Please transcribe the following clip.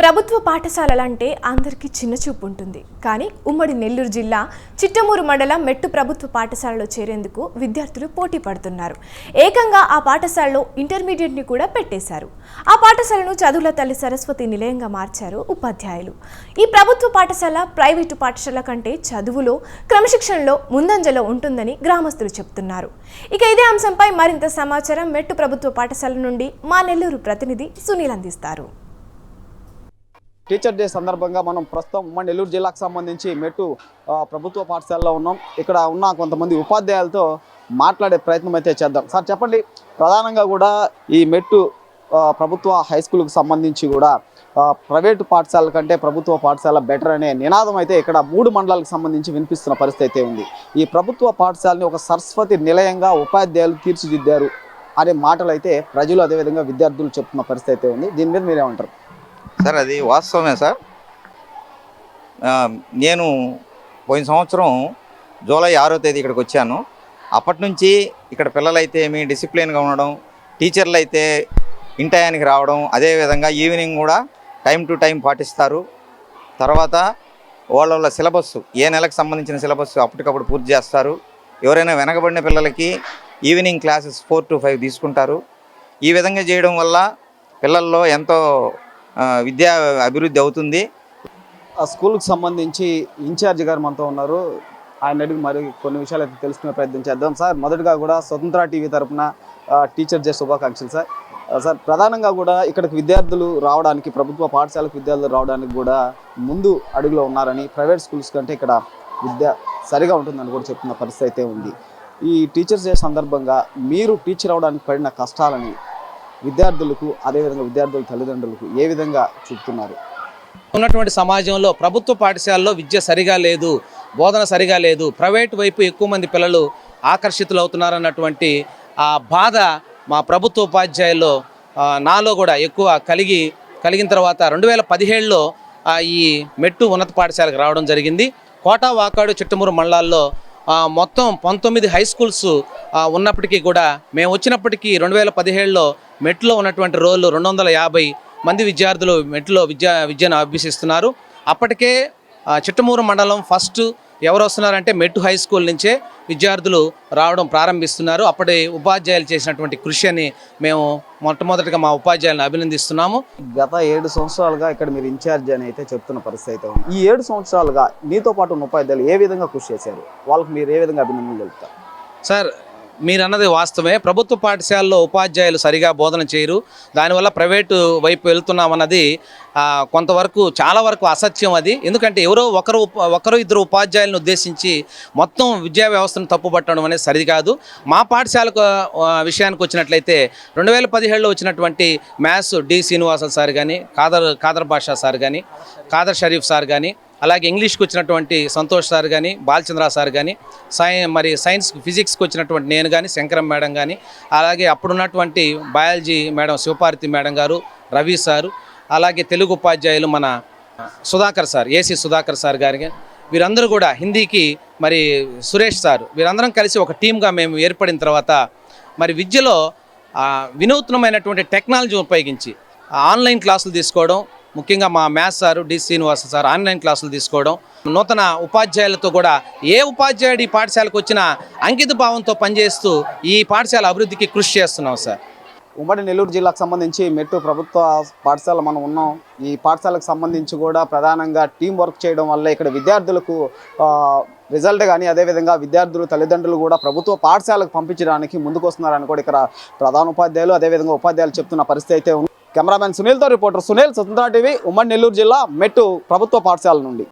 ప్రభుత్వ పాఠశాలలంటే అందరికీ చిన్న చూపు ఉంటుంది కానీ ఉమ్మడి నెల్లూరు జిల్లా చిట్టమూరు మండలం మెట్టు ప్రభుత్వ పాఠశాలలో చేరేందుకు విద్యార్థులు పోటీ పడుతున్నారు. ఏకంగా ఆ పాఠశాలలో ఇంటర్మీడియట్ని కూడా పెట్టేశారు. ఆ పాఠశాలను చదువుల తల్లి సరస్వతి నిలయంగా మార్చారు ఉపాధ్యాయులు. ఈ ప్రభుత్వ పాఠశాల ప్రైవేటు పాఠశాల కంటే చదువులో క్రమశిక్షణలో ముందంజలో ఉంటుందని గ్రామస్తులు చెప్తున్నారు. ఇక ఇదే అంశంపై మరింత సమాచారం మెట్టు ప్రభుత్వ పాఠశాల నుండి మా నెల్లూరు ప్రతినిధి సునీల్ అందిస్తారు. టీచర్ డే సందర్భంగా మనం ప్రస్తుతం ఉమ్మడి నెల్లూరు జిల్లాకు సంబంధించి మెట్టు ప్రభుత్వ పాఠశాలలో ఉన్నాం. ఇక్కడ ఉన్న కొంతమంది ఉపాధ్యాయులతో మాట్లాడే ప్రయత్నం అయితే చేద్దాం. సార్ చెప్పండి. ప్రధానంగా కూడా ఈ మెట్టు ప్రభుత్వ హై స్కూల్కి సంబంధించి కూడా ప్రైవేటు పాఠశాల కంటే ప్రభుత్వ పాఠశాల బెటర్ అనే నినాదం అయితే ఇక్కడ మూడు మండలాలకు సంబంధించి వినిపిస్తున్న పరిస్థితి అయితే ఉంది. ఈ ప్రభుత్వ పాఠశాలని ఒక సరస్వతి నిలయంగా ఉపాధ్యాయులు తీర్చిదిద్దారు అనే మాటలు అయితే ప్రజలు అదేవిధంగా విద్యార్థులు చెప్తున్న పరిస్థితి అయితే ఉంది. దీని మీద మీరేమంటారు? సార్ అది వాస్తవమే సార్. నేను పోయిన సంవత్సరం జూలై ఆరో తేదీ ఇక్కడికి వచ్చాను. అప్పటి నుంచి ఇక్కడ పిల్లలైతే మీ డిసిప్లిన్గా ఉండడం టీచర్లు అయితే ఇంటయానికి రావడం అదేవిధంగా ఈవినింగ్ కూడా టైం టు టైం పాటిస్తారు. తర్వాత వాళ్ళ వాళ్ళ సిలబస్ ఏ నెలకు సంబంధించిన సిలబస్ అప్పటికప్పుడు పూర్తి చేస్తారు. ఎవరైనా వెనకబడిన పిల్లలకి evening classes four to five తీసుకుంటారు. ఈ విధంగా చేయడం వల్ల పిల్లల్లో ఎంతో విద్యా అభివృద్ధి అవుతుంది. ఆ స్కూల్కి సంబంధించి ఇన్ఛార్జ్ గారు మనతో ఉన్నారు. ఆయన అడిగి మరి కొన్ని విషయాలు అయితే తెలుసుకునే ప్రయత్నం చేద్దాం సార్. మొదటగా కూడా స్వతంత్ర టీవీ తరఫున టీచర్ డే శుభాకాంక్షలు సార్. సార్ ప్రధానంగా కూడా ఇక్కడికి విద్యార్థులు రావడానికి ప్రభుత్వ పాఠశాలకు విద్యార్థులు రావడానికి కూడా ముందు అడుగులో ఉన్నారని ప్రైవేట్ స్కూల్స్ కంటే ఇక్కడ విద్య సరిగా ఉంటుందని కూడా చెప్తున్న పరిస్థితి అయితే ఉంది. ఈ టీచర్స్ డే సందర్భంగా మీరు టీచర్ అవడానికి పడిన కష్టాలని విద్యార్థులకు అదేవిధంగా విద్యార్థుల తల్లిదండ్రులకు ఏ విధంగా చూపుతున్నారు? ఉన్నటువంటి సమాజంలో ప్రభుత్వ పాఠశాలలో విద్య సరిగా లేదు బోధన సరిగా లేదు ప్రైవేట్ వైపు ఎక్కువ మంది పిల్లలు ఆకర్షితులు అవుతున్నారన్నటువంటి ఆ బాధ మా ప్రభుత్వ ఉపాధ్యాయుల్లో నాలో కూడా ఎక్కువ కలిగి కలిగిన తర్వాత రెండు వేల పదిహేడులో ఈ మెట్టు ఉన్నత పాఠశాలకు రావడం జరిగింది. కోటా వాకాడు చిట్టమూరు మండలాల్లో మొత్తం పంతొమ్మిది హై స్కూల్స్ ఉన్నప్పటికీ కూడా మేము వచ్చినప్పటికీ రెండు వేల పదిహేడులో మెట్లో ఉన్నటువంటి రోజులు రెండు వందల యాభై మంది విద్యార్థులు మెట్లో విద్యా విద్యను అభ్యసిస్తున్నారు. అప్పటికే చిట్టమూరు మండలం ఫస్ట్ ఎవరు వస్తున్నారంటే మెట్టు హై స్కూల్ నుంచే విద్యార్థులు రావడం ప్రారంభిస్తున్నారు. అప్పటి ఉపాధ్యాయులు చేసినటువంటి కృషి అని మేము మొట్టమొదటిగా మా ఉపాధ్యాయులను అభినందిస్తున్నాము. గత ఏడు సంవత్సరాలుగా ఇక్కడ మీరు ఇన్ఛార్జ్ అని అయితే చెప్తున్న పరిస్థితి అయితే ఉంది. ఈ ఏడు సంవత్సరాలుగా మీతో పాటు ఉన్న ఉపాధ్యాయులు ఏ విధంగా కృషి చేశారు? వాళ్ళకి మీరు ఏ విధంగా అభినందనలు తెలుపుతారు? సార్ మీరు అన్నది వాస్తవమే. ప్రభుత్వ పాఠశాలలో ఉపాధ్యాయులు సరిగా బోధన చేయరు. దానివల్ల ప్రైవేటు వైపు వెళ్తున్నామన్నది కొంతవరకు చాలా వరకు అసత్యం అది. ఎందుకంటే ఎవరో ఒకరు ఒకరు ఇద్దరు ఉపాధ్యాయులను ఉద్దేశించి మొత్తం విద్యా వ్యవస్థను తప్పుపట్టడం అనేది సరిది కాదు మా పాఠశాలకు విషయానికి వచ్చినట్లయితే రెండు వేల పదిహేడులో వచ్చినటువంటి మ్యాథ్స్ డి శ్రీనివాస సార్ కానీ కాదర్ కాదర్ బాషా సార్ కానీ కాదర్ షరీఫ్ సార్ కానీ అలాగే ఇంగ్లీష్కి వచ్చినటువంటి సంతోష్ సార్ కానీ బాలచంద్ర సార్ కానీ సై మరి సైన్స్ ఫిజిక్స్కి వచ్చినటువంటి నేను కానీ శంకరం మేడం కానీ అలాగే అప్పుడున్నటువంటి బయాలజీ మేడం శివపార్తి మేడం గారు రవి సారు అలాగే తెలుగు ఉపాధ్యాయులు మన Sudhakar sir AC Sudhakar sir గారికి వీరందరూ కూడా హిందీకి మరి సురేష్ సార్ వీరందరం కలిసి ఒక టీమ్గా మేము ఏర్పడిన తర్వాత మరి విద్యలో వినూత్నమైనటువంటి టెక్నాలజీ ఉపయోగించి ఆ, ఆన్లైన్ క్లాసులు తీసుకోవడం ముఖ్యంగా మా maths sir D Srinivasa sir online క్లాసులు తీసుకోవడం నూతన ఉపాధ్యాయులతో కూడా ఏ ఉపాధ్యాయుడు ఈ పాఠశాలకు వచ్చినా అంకిత భావంతో పనిచేస్తూ ఈ పాఠశాల అభివృద్ధికి కృషి చేస్తున్నాం సార్. ఉమ్మడి నెల్లూరు జిల్లాకు సంబంధించి మెట్టు ప్రభుత్వ పాఠశాల మనం ఉన్నాం. ఈ పాఠశాలకు సంబంధించి కూడా ప్రధానంగా టీం వర్క్ చేయడం వల్ల ఇక్కడ విద్యార్థులకు రిజల్ట్ కానీ అదేవిధంగా విద్యార్థులు తల్లిదండ్రులు కూడా ప్రభుత్వ పాఠశాలకు పంపించడానికి ముందుకు వస్తున్నారని కూడా ఇక్కడ ప్రధాన ఉపాధ్యాయులు అదేవిధంగా ఉపాధ్యాయులు చెప్తున్న పరిస్థితి అయితే ఉంది. కెమెరామెన్ సునీల్తో రిపోర్టర్ సునీల్ స్వతంత్ర టీవీ ఉమ్మడి నెల్లూరు జిల్లా మెట్టు ప్రభుత్వ పాఠశాల నుండి.